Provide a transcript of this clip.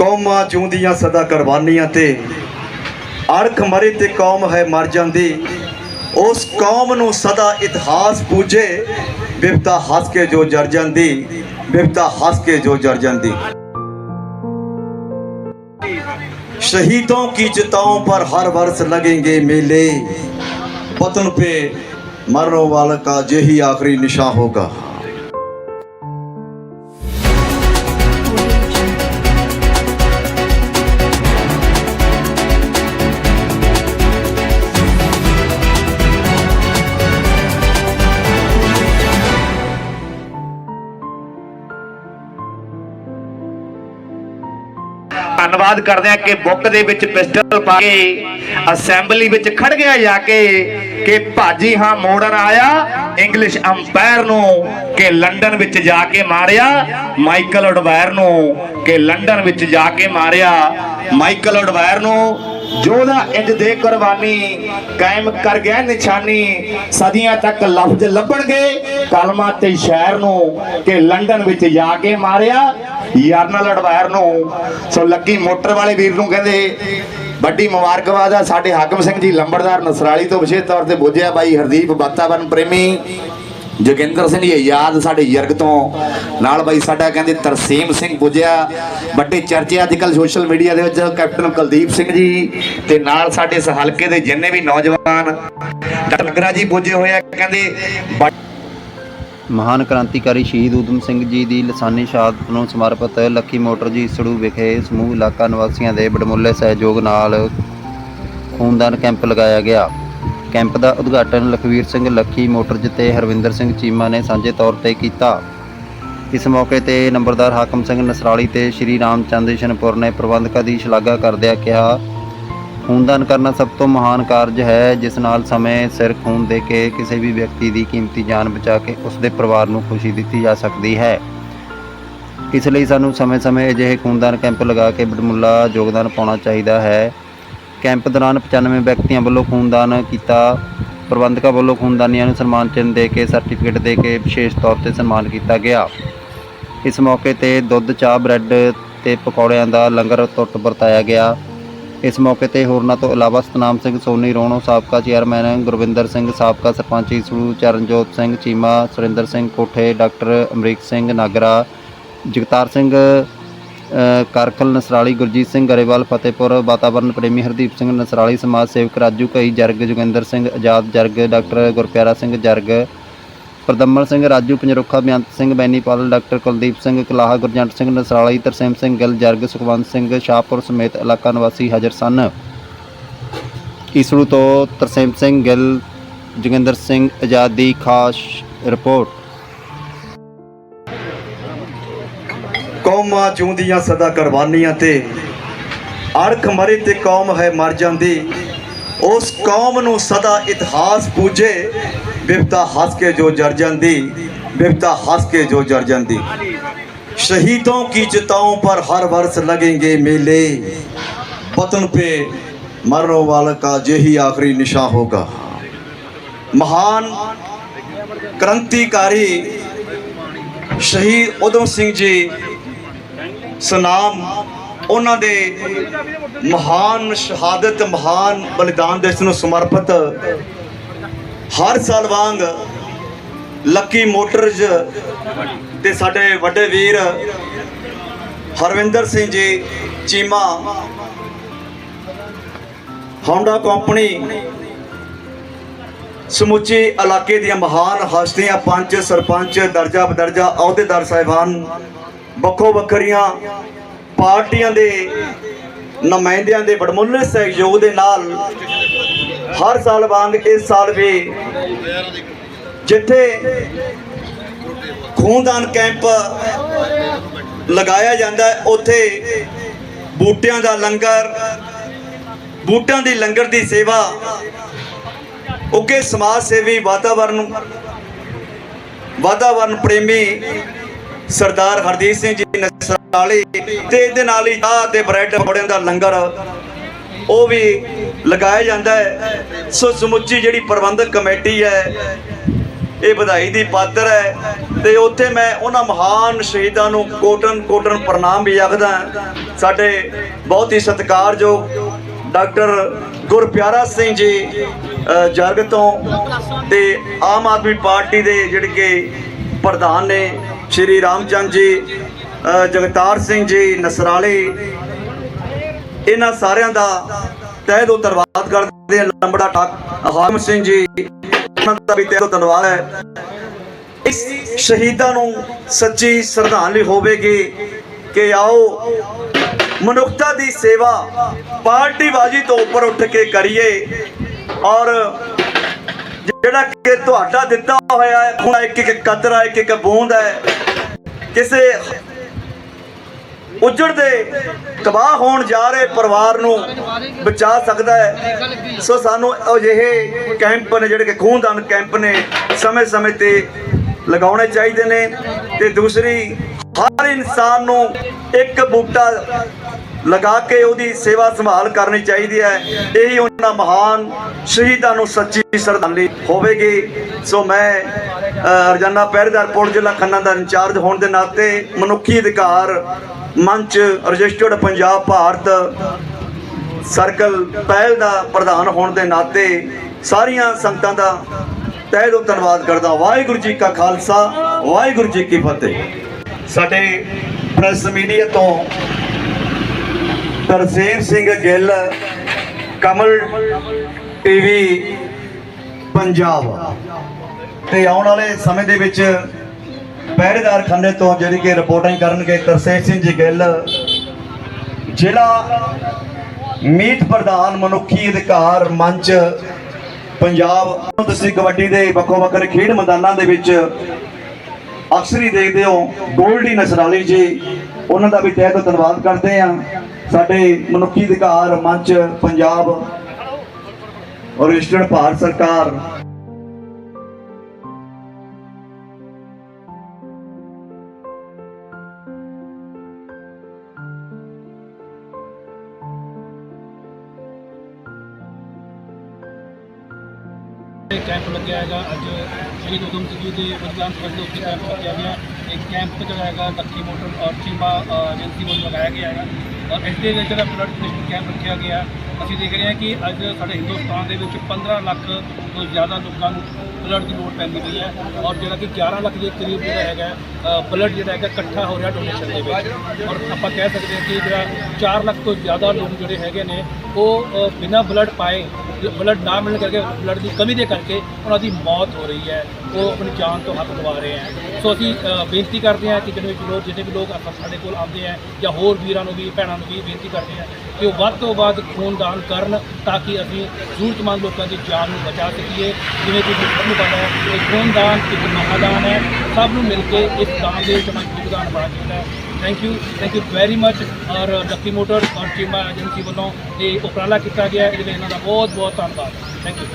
ਕੌਮਾਂ ਜੂੰਦੀਆਂ ਸਦਾ ਕੁਰਬਾਨੀਆਂ ਤੇ ਅਰਖ ਮਰੇ ਤੇ ਕੌਮ ਹੈ ਮਰ ਜਾਂਦੀ ਉਸ ਕੌਮ ਨੂੰ ਸਦਾ ਇਤਿਹਾਸ ਪੂਜੇ ਬਿਪਤਾ ਹੱਸ ਕੇ ਜੋ ਜਰ ਜਾਂਦੀ ਬਿਪਤਾ ਹੱਸ ਕੇ ਜੋ ਜਰ ਜਾਂਦੀ शहीदों की चिताओं पर हर वर्ष लगेंगे मेले वतन पे मरने वाले का यही आखिरी निशान होगा ਧੰਨਵਾਦ ਕਰਦੇ ਆ ਕਿ ਬੁੱਕ ਦੇ ਵਿੱਚ ਪਿਸਟਲ ਪਾ ਕੇ, ਅਸੈਂਬਲੀ ਵਿੱਚ ਖੜ ਗਿਆ ਜਾ ਕੇ ਕਿ ਭਾਜੀ ਹਾਂ ਮੋੜਨ ਆਇਆ ਇੰਗਲਿਸ਼ ਅੰਪਾਇਰ ਨੂੰ ਕਿ ਲੰਡਨ ਵਿੱਚ ਜਾ ਕੇ ਮਾਰਿਆ ਮਾਈਕਲ ਅਡਵਾਇਰ ਨੂੰ ਕਿ ਲੰਡਨ ਵਿੱਚ ਜਾ ਕੇ ਮਾਰਿਆ ਮਾਈਕਲ ਅਡਵਾਇਰ ਨੂੰ ਜੋਦਾ ਇੰਜ ਦੇ ਕੁਰਬਾਨੀ ਕਾਇਮ ਕਰ ਗਿਆ, ਨਿਸ਼ਾਨੀ ਸਦੀਆਂ ਤੱਕ ਲਫ਼ਜ਼ ਲੱਭਣਗੇ। ਕਲਮਾ ਤੇ ਸ਼ਾਇਰ ਨੂੰ ਕਿ ਲੰਡਨ ਵਿੱਚ ਜਾ ਕੇ ਮਾਰਿਆ। ਯਰਨਲ ਅਡਵਾਇਰ ਨੂੰ, ਸੋ ਲੱਕੀ ਮੋਟਰ ਵਾਲੇ ਵੀਰ ਨੂੰ ਕਹਿੰਦੇ, ਵੱਡੀ ਮੁਬਾਰਕਬਾਦ ਆ ਸਾਡੇ ਹਾਕਮ ਸਿੰਘ ਜੀ ਲੰਬੜਦਾਰ ਨਸਰਾਲੀ ਤੋਂ, ਵਿਸ਼ੇਸ਼ ਤੌਰ ਤੇ ਬੁੱਝਿਆ ਬਾਈ ਹਰਦੀਪ ਵਾਤਾਵਰਨ ਪ੍ਰੇਮੀ। ਜੋਗਿੰਦਰ ਸਿੰਘ ਯਾਦ ਸਾਡੇ ਯਰਗ ਤੋਂ। ਨਾਲ ਬਾਈ ਸਾਡਾ ਕਹਿੰਦੇ ਤਰਸੀਮ ਸਿੰਘ ਪੁੱਜਿਆ। ਵੱਡੇ ਚਰਚੇ ਅੱਜ ਕੱਲ ਸੋਸ਼ਲ ਮੀਡੀਆ ਦੇ ਵਿੱਚ ਕੈਪਟਨ ਕੁਲਦੀਪ ਸਿੰਘ ਜੀ ਤੇ ਨਾਲ ਸਾਡੇ ਇਸ ਹਲਕੇ ਦੇ ਜਿੰਨੇ ਵੀ ਨੌਜਵਾਨ ਡਾਕਟਰ ਜੀ ਪੁੱਜੇ ਹੋਏ ਆ, ਕਹਿੰਦੇ ਬ- ਮਹਾਨ ਕ੍ਰਾਂਤੀਕਾਰੀ ਸ਼ਹੀਦ ਊਧਮ ਸਿੰਘ ਜੀ ਦੀ ਲਸਾਨੀ ਸ਼ਹਾਦਤ ਨੂੰ ਸਮਰਪਿਤ ਲੱਖੀ ਮੋਟਰ ਜੀ ਸੜੂ ਵਿਖੇ ਸਮੂਹ ਇਲਾਕਾ ਨਿਵਾਸੀਆਂ ਦੇ ਬੜਮੁੱਲੇ ਸਹਿਯੋਗ ਨਾਲ ਖੂਨਦਾਨ ਕੈਂਪ ਲਗਾਇਆ ਗਿਆ। ਕੈਂਪ ਦਾ ਉਦਘਾਟਨ ਲਖਵੀਰ ਸਿੰਘ ਲੱਖੀ ਮੋਟਰਜ ਤੇ ਹਰਵਿੰਦਰ ਸਿੰਘ ਚੀਮਾ ਨੇ ਸਾਂਝੇ ਤੌਰ ਤੇ ਕੀਤਾ। ਇਸ ਮੌਕੇ ਤੇ ਨੰਬਰਦਾਰ ਹਾਕਮ ਸਿੰਘ ਨਸਰਾਲੀ ਤੇ ਸ਼੍ਰੀ ਰਾਮਚੰਦ ਜਸ਼ਨਪੁਰ ਨੇ ਪ੍ਰਬੰਧਕਾਂ ਦੀ ਸ਼ਲਾਘਾ ਕਰਦਿਆਂ ਕਿਹਾ, ਖੂਨਦਾਨ ਕਰਨਾ ਸਭ ਤੋਂ ਮਹਾਨ ਕਾਰਜ ਹੈ, ਜਿਸ ਨਾਲ ਸਮੇਂ ਸਿਰ ਖੂਨ ਦੇ ਕੇ ਕਿਸੇ ਵੀ ਵਿਅਕਤੀ ਦੀ ਕੀਮਤੀ ਜਾਨ ਬਚਾ ਕੇ ਉਸ ਦੇ ਪਰਿਵਾਰ ਨੂੰ ਖੁਸ਼ੀ ਦਿੱਤੀ ਜਾ ਸਕਦੀ ਹੈ। ਇਸ ਲਈ ਸਾਨੂੰ ਸਮੇਂ-ਸਮੇਂ ਅਜਿਹੇ ਖੂਨਦਾਨ ਕੈਂਪ ਲਗਾ ਕੇ ਬੜਮੁੱਲਾ ਯੋਗਦਾਨ ਪਾਉਣਾ ਚਾਹੀਦਾ ਹੈ। ਕੈਂਪ ਦੌਰਾਨ 95 ਵਿਅਕਤੀਆਂ ਵੱਲੋਂ ਖੂਨਦਾਨ ਕੀਤਾ। ਪ੍ਰਬੰਧਕਾਂ ਵੱਲੋਂ ਖੂਨਦਾਨੀਆਂ ਨੂੰ ਸਨਮਾਨ ਚਿੰਨ੍ਹ ਦੇ ਕੇ, ਸਰਟੀਫਿਕੇਟ ਦੇ ਕੇ ਵਿਸ਼ੇਸ਼ ਤੌਰ ਤੇ ਸਨਮਾਨ ਕੀਤਾ ਗਿਆ। ਇਸ ਮੌਕੇ ਤੇ ਦੁੱਧ, ਚਾਹ, ਬ੍ਰੈਡ ਤੇ ਪਕੌੜਿਆਂ ਦਾ ਲੰਗਰ ਟੁੱਟ ਵਰਤਾਇਆ ਗਿਆ। ਇਸ ਮੌਕੇ ਤੇ ਹੋਰਨਾਂ ਤੋਂ ਇਲਾਵਾ ਸਤਨਾਮ ਸਿੰਘ ਸੋਨੀ, ਰੋਣੋ ਸਾਬਕਾ ਚੇਅਰਮੈਨ ਗੁਰਵਿੰਦਰ ਸਿੰਘ, ਸਾਬਕਾ ਸਰਪੰਚ ਈਸੜੂ ਚਰਨਜੋਤ ਸਿੰਘ, ਚੀਮਾ, ਸੁਰਿੰਦਰ ਸਿੰਘ ਕੋਠੇ, ਡਾਕਟਰ ਅਮਰੀਕ ਸਿੰਘ ਨਾਗਰਾ, ਜਗਤਾਰ ਸਿੰਘ ਕਰਕਲ ਨਸਰਾਲੀ ਗੁਰਜੀਤ ਸਿੰਘ ਗਰੇਵਾਲ, ਫਤਿਹਪੁਰ ਵਾਤਾਵਰਣ ਪ੍ਰੇਮੀ ਹਰਦੀਪ ਸਿੰਘ ਨਸਰਾਲੀ, ਸਮਾਜ ਸੇਵਕ ਰਾਜੂ ਕਈ ਜਰਗ ਜੋਗਿੰਦਰ ਸਿੰਘ ਆਜ਼ਾਦ, ਜਰਗ ਡਾਕਟਰ ਗੁਰਪਿਆਰਾ ਸਿੰਘ ਜਰਗ, ਪ੍ਰਦਮਨ ਸਿੰਘ ਰਾਜੂ, ਪੰਜਰੁੱਖਾ ਬੇਅੰਤ ਸਿੰਘ, ਬੈਨੀਪਾਲ ਡਾਕਟਰ ਕੁਲਦੀਪ ਸਿੰਘ, ਕਲਾਹਾ ਗੁਰਜੰਟ ਸਿੰਘ ਨਸਰਾਲੀ, ਤਰਸੇਮ ਸਿੰਘ ਗਿੱਲ, ਜਰਗ ਸੁਖਵੰਤ ਸਿੰਘ, ਸ਼ਾਹਪੁਰ ਸਮੇਤ ਇਲਾਕਾ ਨਿਵਾਸੀ ਹਾਜ਼ਰ ਸਨ। ਈਸੜੂ ਤੋਂ ਤਰਸੇਮ ਸਿੰਘ ਗਿੱਲ, ਜੋਗਿੰਦਰ ਸਿੰਘ ਆਜ਼ਾਦ ਦੀ ਖਾਸ ਰਿਪੋਰਟ। ਕੌਮਾਂ ਜੂੰਦੀਆਂ ਸਦਾ ਕੁਰਬਾਨੀਆਂ ਤੇ ਅਰਖ ਮਰੇ ਤੇ ਕੌਮ ਹੈ ਮਰ ਜਾਂਦੀ ਉਸ ਕੌਮ ਨੂੰ ਸਦਾ ਇਤਿਹਾਸ ਪੂਜੇ ਬਿਪਤਾ ਹੱਸ ਕੇ ਜੋ ਜਰ ਜਾਂਦੀ ਬਿਪਤਾ ਹੱਸ ਕੇ ਜੋ ਜਰ ਜਾਂਦੀ शहीदों की चिताओं पर हर वर्ष लगेंगे मेले वतन पे मरने वाले का यही आखिरी निशान होगा महान क्रांतिकारी ਸ਼ਹੀਦ ਉਦਮ ਸਿੰਘ ਜੀ ਸੁਨਾਮ ਉਹਨਾਂ ਦੇ ਮਹਾਨ ਸ਼ਹਾਦਤ, ਮਹਾਨ ਬਲੀਦਾਨ ਦੇਸ਼ ਨੂੰ ਸਮਰਪਿਤ ਹਰ ਸਾਲ ਵਾਂਗ ਲੱਕੀ ਮੋਟਰਜ਼ ਤੇ ਸਾਡੇ ਵੱਡੇ ਵੀਰ ਹਰਵਿੰਦਰ ਸਿੰਘ ਜੀ, ਚੀਮਾ ਹੌਂਡਾ ਕੰਪਨੀ ਸਮੁੱਚੇ ਇਲਾਕੇ ਦੀਆਂ ਮਹਾਨ ਹਸਤੀਆਂ ਪੰਚ ਸਰਪੰਚ ਦਰਜਾ ਬਦਰਜਾ ਅਹੁਦੇਦਾਰ ਸਾਹਿਬਾਨ ਵੱਖੋ ਵੱਖਰੀਆਂ ਪਾਰਟੀਆਂ ਦੇ, ਨੁਮਾਇੰਦਿਆਂ ਦੇ ਬੜਮੁੱਲੇ ਸਹਿਯੋਗ ਦੇ ਨਾਲ ਹਰ ਸਾਲ ਵਾਂਗ ਇਸ ਸਾਲ ਵੀ ਜਿੱਥੇ ਖੂਨਦਾਨ ਕੈਂਪ ਲਗਾਇਆ ਜਾਂਦਾ ਹੈ, ਉੱਥੇ ਬੂਟਿਆਂ ਦਾ ਲੰਗਰ ਬੂਟਾਂ ਦੀ ਲੰਗਰ ਦੀ ਸੇਵਾ ਉੱਗੇ ਸਮਾਜ ਸੇਵੀ ਵਾਤਾਵਰਨ ਵਾਤਾਵਰਨ ਪ੍ਰੇਮੀ ਸਰਦਾਰ ਹਰਦੀਪ ਸਿੰਘ ਜੀ ਨਸਰਾਲੀ ਤੇ ਇਹਦੇ ਨਾਲ ਹੀ ਚਾਹ ਤੇ ਬ੍ਰੈਡ ਪਕੌੜਿਆਂ ਦਾ ਲੰਗਰ ਉਹ ਵੀ ਲਗਾਇਆ ਜਾਂਦਾ ਹੈ। ਸੋ ਸਮੁੱਚੀ ਜਿਹੜੀ ਪ੍ਰਬੰਧਕ ਕਮੇਟੀ ਹੈ ਇਹ ਵਧਾਈ ਦੀ ਪਾਤਰ ਹੈ ਤੇ ਉੱਥੇ ਮੈਂ ਉਹਨਾਂ ਮਹਾਨ ਸ਼ਹੀਦਾਂ ਨੂੰ ਕੋਟਨ ਕੋਟਨ ਪ੍ਰਣਾਮ ਵੀ ਆਖਦਾ ਸਾਡੇ ਬਹੁਤ ਹੀ ਸਤਿਕਾਰਯੋਗ ਡਾਕਟਰ ਗੁਰਪਿਆਰਾ ਸਿੰਘ ਜੀ ਅ, ਜਰਗ ਤੋਂ ਤੇ ਆਮ ਆਦਮੀ ਪਾਰਟੀ ਦੇ ਜਿਹੜੇ ਕਿ ਪ੍ਰਧਾਨ ਨੇ ਸ਼੍ਰੀ ਰਾਮਚੰਦ ਜੀ ਜਗਤਾਰ ਸਿੰਘ ਜੀ, ਨਸਰਾਲੇ, ਇਹਨਾਂ ਸਾਰਿਆਂ ਦਾ ਤਹਿ ਦਿਲੋਂ ਧੰਨਵਾਦ ਕਰਦੇ ਹਾਂ। ਲੰਬੜਾ ਠਾਕ ਹਾਕਮ ਸਿੰਘ ਜੀ, ਉਹਨਾਂ ਦਾ ਵੀ ਤਹਿ ਦਿਲੋਂ ਧੰਨਵਾਦ ਹੈ। ਇਸ ਸ਼ਹੀਦਾਂ ਨੂੰ ਸੱਚੀ ਸ਼ਰਧਾਂਜਲੀ ਹੋਵੇਗੀ ਕਿ ਆਓ, ਮਨੁੱਖਤਾ ਦੀ ਸੇਵਾ ਪਾਰਟੀਬਾਜ਼ੀ ਤੋਂ ਉੱਪਰ ਉੱਠ ਕੇ ਕਰੀਏ ਔਰ ਜਿਹੜਾ ਕਿ ਤੁਹਾਡਾ ਦਿੱਤਾ ਹੋਇਆ ਹੈ ਖੂਨ ਇੱਕ ਇੱਕ ਕਤਰਾ ਇੱਕ ਇੱਕ ਬੂੰਦ ਹੈ। ਕਿਸੇ ਉਜੜਦੇ ਤਬਾਹ ਹੋਣ ਜਾ ਰਹੇ ਪਰਿਵਾਰ ਨੂੰ ਬਚਾ ਸਕਦਾ ਹੈ। ਸੋ ਸਾਨੂੰ ਅਜਿਹੇ ਕੈਂਪ ਨੇ, ਜਿਹੜੇ ਕਿ ਖੂਨਦਾਨ ਕੈਂਪ ਨੇ, ਸਮੇਂ-ਸਮੇਂ ਤੇ ਲਗਾਉਣੇ ਚਾਹੀਦੇ ਨੇ। ਤੇ ਦੂਸਰੀ, ਹਰ ਇਨਸਾਨ ਨੂੰ ਇੱਕ ਬੂਟਾ ਲਗਾ ਕੇ ਉਹਦੀ ਸੇਵਾ ਸੰਭਾਲ ਕਰਨੀ ਚਾਹੀਦੀ ਹੈ। ਇਹੀ ਉਹਨਾਂ ਮਹਾਨ ਸ਼ਹੀਦਾਂ ਨੂੰ ਸੱਚੀ ਸ਼ਰਧਾਂਜਲੀ ਹੋਵੇਗੀ। ਸੋ ਮੈਂ ਅ, ਰੋਜ਼ਾਨਾ ਪਹਿਰੇਦਾਰ ਪੁਲ ਜ਼ਿਲ੍ਹਾ ਖੰਨਾ ਦਾ ਇੰਚਾਰਜ ਹੋਣ ਦੇ ਨਾਤੇ ਮਨੁੱਖੀ ਅਧਿਕਾਰ ਮੰਚ ਰਜਿਸਟਰਡ ਪੰਜਾਬ ਭਾਰਤ ਸਰਕਲ ਪਹਿਲ ਦਾ ਪ੍ਰਧਾਨ ਹੋਣ ਦੇ ਨਾਤੇ ਸਾਰੀਆਂ ਸੰਗਤਾਂ ਦਾ ਤਹਿ ਦਿਲੋਂ ਧੰਨਵਾਦ ਕਰਦਾ ਵਾਹਿਗੁਰੂ ਜੀ ਕਾ ਖਾਲਸਾ ਵਾਹਿਗੁਰੂ ਜੀ ਕੀ ਫਤਿਹ। ਸਾਡੇ ਪ੍ਰੈਸ ਮੀਡੀਆ ਤੋਂ ਤਰਸੇਮ ਸਿੰਘ ਗਿੱਲ, ਕਮਲ ਟੀਵੀ, ਪੰਜਾਬ। ਤੇ ਆਉਣ ਵਾਲੇ ਸਮੇਂ ਦੇ ਵਿੱਚ ਪਹਿਰੇਦਾਰ ਖੰਨੇ ਤੋਂ ਜਿਹੜੀ ਕਿ ਰਿਪੋਰਟਿੰਗ ਕਰਨਗੇ ਤਰਸੇਮ ਸਿੰਘ ਜੀ ਗਿੱਲ, ਜ਼ਿਲ੍ਹਾ ਮੀਤ ਪ੍ਰਧਾਨ ਮਨੁੱਖੀ ਅਧਿਕਾਰ ਮੰਚ, ਪੰਜਾਬ। ਤੁਸੀਂ ਕਬੱਡੀ ਦੇ ਵੱਖੋ ਵੱਖਰੇ ਖੇਡ ਮੈਦਾਨਾਂ ਦੇ ਵਿੱਚ ਅਕਸਰ ਹੀ ਦੇਖਦੇ ਹੋ, ਗੋਲਡੀ ਨਸਰਾਲੀ ਜੀ, ਉਹਨਾਂ ਦਾ ਵੀ ਤਹਿ ਤੋਂ ਧੰਨਵਾਦ ਕਰਦੇ ਆ ਸਾਡੇ ਮਨੁੱਖੀ ਅਧਿਕਾਰ, ਮੰਚ, ਪੰਜਾਬ ਔਰ ਰਜਿਸਟਰਡ ਭਾਰਤ ਸਰਕਾਰ। ਕੈਂਪ ਲੱਗਿਆ ਹੈਗਾ। ਅੱਜ ਸ਼੍ਰੀ ਉਦਮ ਸਿੰਘ ਜੀ ਦੇ ਬਲੀਦਾਨ ਦਿਵਸ ਦੇ ਉੱਤੇ ਕੈਂਪ ਲੱਗਿਆ ਗਿਆ। ਇਹ ਕੈਂਪ ਜਿਹੜਾ ਹੈਗਾ ਲੱਕੀ ਮੋਟਰ ਔਰ ਚੀਮਾ ਏਜੰਸੀ ਵੱਲੋਂ ਲਗਾਇਆ ਗਿਆ ਹੈਗਾ। ਔਰ ਇਸ ਦੇ ਵਿੱਚ ਜਿਹੜਾ ਬਲੱਡ ਡੋਨੇਸ਼ਨ ਕੈਂਪ ਰੱਖਿਆ ਗਿਆ, ਅਸੀਂ ਦੇਖ ਰਹੇ ਹਾਂ ਕਿ ਅੱਜ ਸਾਡੇ ਹਿੰਦੁਸਤਾਨ ਦੇ ਵਿੱਚ 15 ਲੱਖ ਤੋਂ ਜ਼ਿਆਦਾ ਲੋਕਾਂ ਨੂੰ ਬਲੱਡ ਦੀ ਲੋੜ ਪੈਂਦੀ ਪਈ ਹੈ ਔਰ ਜਿਹੜਾ ਕਿ 11 ਲੱਖ ਦੇ ਕਰੀਬ ਜਿਹੜਾ ਹੈਗਾ ਬਲੱਡ ਜਿਹੜਾ ਹੈਗਾ ਇਕੱਠਾ ਹੋ ਰਿਹਾ ਡੋਨੇਸ਼ਨ ਦੇ ਵਿੱਚ। ਔਰ ਆਪਾਂ ਕਹਿ ਸਕਦੇ ਹਾਂ ਕਿ ਜਿਹੜਾ 4 ਲੱਖ ਤੋਂ ਜ਼ਿਆਦਾ ਲੋਕ ਜਿਹੜੇ ਹੈਗੇ ਨੇ, ਉਹ ਬਿਨਾਂ ਬਲੱਡ ਪਾਏ ਬਲੱਡ ਨਾ ਮਿਲਣ ਕਰਕੇ, ਬਲੱਡ ਦੀ ਕਮੀ ਦੇ ਕਰਕੇ ਉਹਨਾਂ ਦੀ ਮੌਤ ਹੋ ਰਹੀ ਹੈ। ਉਹ ਆਪਣੀ ਜਾਨ ਤੋਂ ਹੱਥ ਗਵਾ ਰਹੇ ਹੈ। ਸੋ ਅਸੀਂ ਬੇਨਤੀ ਕਰਦੇ ਹਾਂ ਕਿ ਜਿੰਨੇ ਵੀ ਲੋਕ, ਜਿੰਨੇ ਵੀ ਲੋਕ ਆਪਾਂ ਸਾਡੇ ਕੋਲ ਆਉਂਦੇ ਆ ਜਾਂ ਹੋਰ ਵੀਰਾਂ ਨੂੰ ਵੀ, ਭੈਣਾਂ ਨੂੰ ਵੀ ਬੇਨਤੀ ਕਰਦੇ ਹਾਂ ਕਿ ਉਹ ਵੱਧ ਤੋਂ ਵੱਧ ਖੂਨਦਾਨ ਕਰਨ ਤਾਂ ਕਿ ਅਸੀਂ ਜ਼ਰੂਰਤਮੰਦ ਲੋਕਾਂ ਦੀ ਜਾਨ ਨੂੰ ਬਚਾ ਸਕੀਏ। ਜਿਵੇਂ ਕਿ ਸਭ ਨੂੰ ਪਤਾ ਹੈ ਕਿ ਖੂਨਦਾਨ ਇੱਕ ਮਹਾਦਾਨ ਹੈ। ਸਭ ਨੂੰ ਮਿਲ ਕੇ ਇਸ ਦਾਨ ਦੇ ਵਿੱਚ ਆਪਣਾ ਯੋਗਦਾਨ ਪਾਉਣਾ ਚਾਹੀਦਾ ਹੈ। Thank you thank you very much ਔਰ ਡੱਕੀ ਮੋਟਰ ਔਰ ਚੀਮਾ ਏਜੰਸੀ ਵੱਲੋਂ ਇਹ ਉਪਰਾਲਾ ਕੀਤਾ ਗਿਆ ਇਹਦੇ ਲਈ ਇਹਨਾਂ ਦਾ ਬਹੁਤ ਬਹੁਤ ਧੰਨਵਾਦ। Thank you